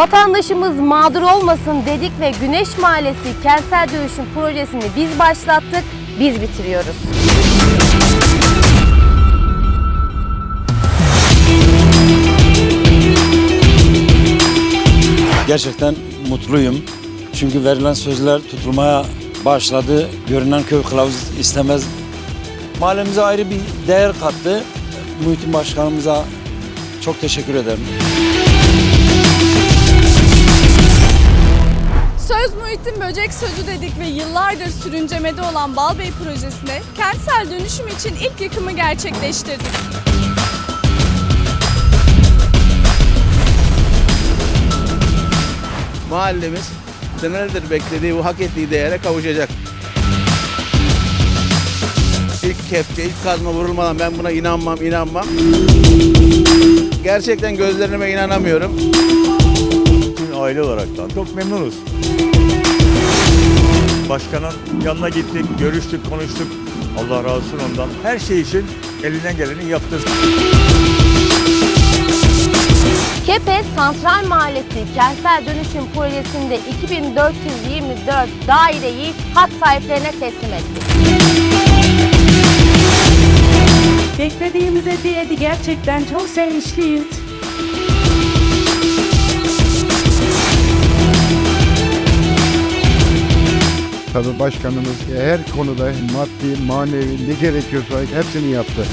Vatandaşımız mağdur olmasın dedik ve Güneş Mahallesi kentsel dönüşüm projesini biz başlattık, biz bitiriyoruz. Gerçekten mutluyum. Çünkü verilen sözler tutulmaya başladı. Görünen köy kılavuz istemez. Mahallemize ayrı bir değer kattı. Muhittin Başkanımıza çok teşekkür ederim. Muhittin Böcek Sözü dedik ve yıllardır sürüncemede olan Balbey projesine kentsel dönüşüm için ilk yıkımı gerçekleştirdik. mahallemiz senelerdir beklediği bu hak ettiği değere kavuşacak. İlk kepçe, ilk kazma vurulmadan ben buna inanmam, inanmam. Gerçekten gözlerime inanamıyorum. Aile olaraktan çok memnunuz. Başkanın yanına gittik, görüştük, konuştuk. Allah razı olsun ondan. Her şey için elinden geleni yaptı. Kepe Santral Mahallesi kentsel dönüşüm projesinde 2424 daireyi hak sahiplerine teslim ettik. Beklediğimize değdi gerçekten çok sevinçliyiz. Tabii başkanımız her konuda maddi, manevi ne gerekiyorsa hepsini yaptı.